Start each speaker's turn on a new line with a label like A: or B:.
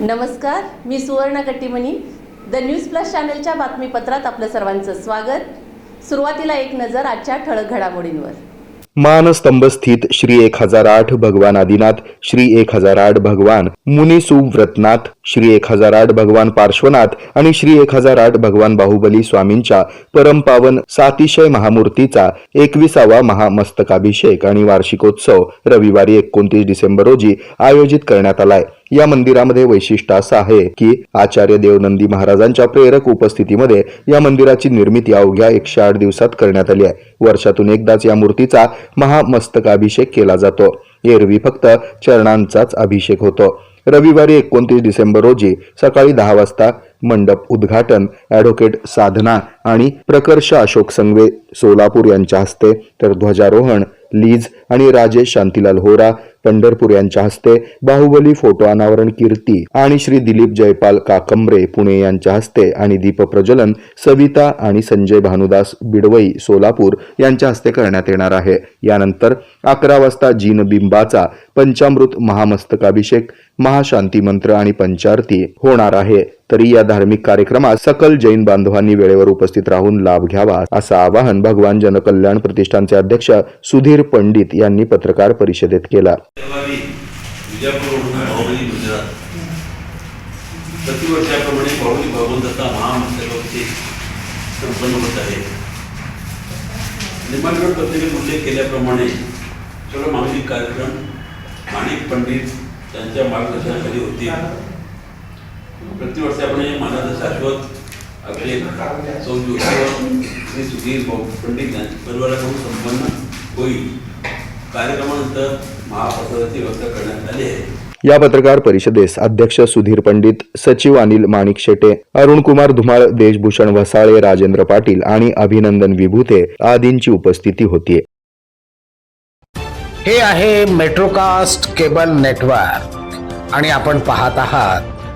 A: नमस्कार मी Suvarna Kattimani. The news plus चॅनलच्या बातमीपत्रात आपलं सर्वांचं स्वागत. सुरुवातीला एक नजर आजच्या ठळक घडामोडींवर.
B: मानस्तंभ स्थित श्री एक हजार आठ भगवान आदिनाथ श्री एक हजार आठ भगवान मुनी सुव्रतनाथ श्री एक हजार आठ भगवान पार्श्वनाथ आणि श्री एक हजार आठ भगवान बाहुबली स्वामींच्या परमपावन सातिशय महामूर्तीचा एकविसावा महामस्तकाभिषेक आणि वार्षिकोत्सव रविवारी एकोणतीस डिसेंबर रोजी आयोजित करण्यात आलाय. या मंदिरामध्ये वैशिष्ट्य असं आहे की आचार्य देवनंदी महाराजांच्या प्रेरक उपस्थितीमध्ये या मंदिराची निर्मिती अवघ्या एकशे आठ दिवसात करण्यात आली आहे. वर्षातून एकदाच या मूर्तीचा महामस्तकाभिषेक केला जातो. एरवी फक्त चरणांचाच अभिषेक होतो. रविवारी एकोणतीस डिसेंबर रोजी सकाळी दहा वाजता मंडप उद्घाटन ॲडव्होकेट साधना आणि प्रकर्ष अशोक संगवे सोलापूर यांच्या हस्ते. तर ध्वजारोहण लीज आणि राजेश शांतीलाल होरा पंढरपूर यांच्या हस्ते. बाहुबली फोटो अनावरण कीर्ती आणि श्री दिलीप जयपाल काकंबरे पुणे यांच्या हस्ते. आणि दीपप्रज्वलन सविता आणि संजय भानुदास बिडवई सोलापूर यांच्या हस्ते करण्यात येणार आहे. यानंतर अकरा वाजता जीनबिंबाचा पंचामृत महामस्तकाभिषेक महाशांती मंत्र आणि पंचारती होणार आहे. तरी या धार्मिक कार्यक्रमात सकल जैन बांधवांनी वेळेवर उपस्थित राहून लाभ घ्यावा असं आवाहन भगवान जनकल्याण प्रतिष्ठानचे अध्यक्ष सुधीर पंडित यांनी पत्रकार परिषदेत केला.
C: रविवारी विजापूरवरून प्रतिवर्षाप्रमाणे बाहुबली भगवंताचा महामंत्रोत्सव संपन्न होत आहे. निमंत्रण पत्रिकेत उल्लेख केल्याप्रमाणे सर्व मागणी कार्यक्रम माणिक पंडित त्यांच्या मार्गदर्शनाखाली होती. मानाचं शाश्वत श्री सुधीर पंडित परिवाराकडून संपन्न होईल कार्यक्रमानंतर महाप्रसादाची व्यवस्था करण्यात आली आहे
B: या पत्रकार परिषदेस अध्यक्ष सुधीर पंडित सचिव अनिल माणिक शेटे अरुण कुमार धुमाळ देशभूषण वसाळे राजेंद्र पाटील आणि अभिनंदन विभूते आदींची उपस्थिती होती
D: हे आहे मेट्रोकास्ट केबल नेटवर्क आणि आपण पाहत आहात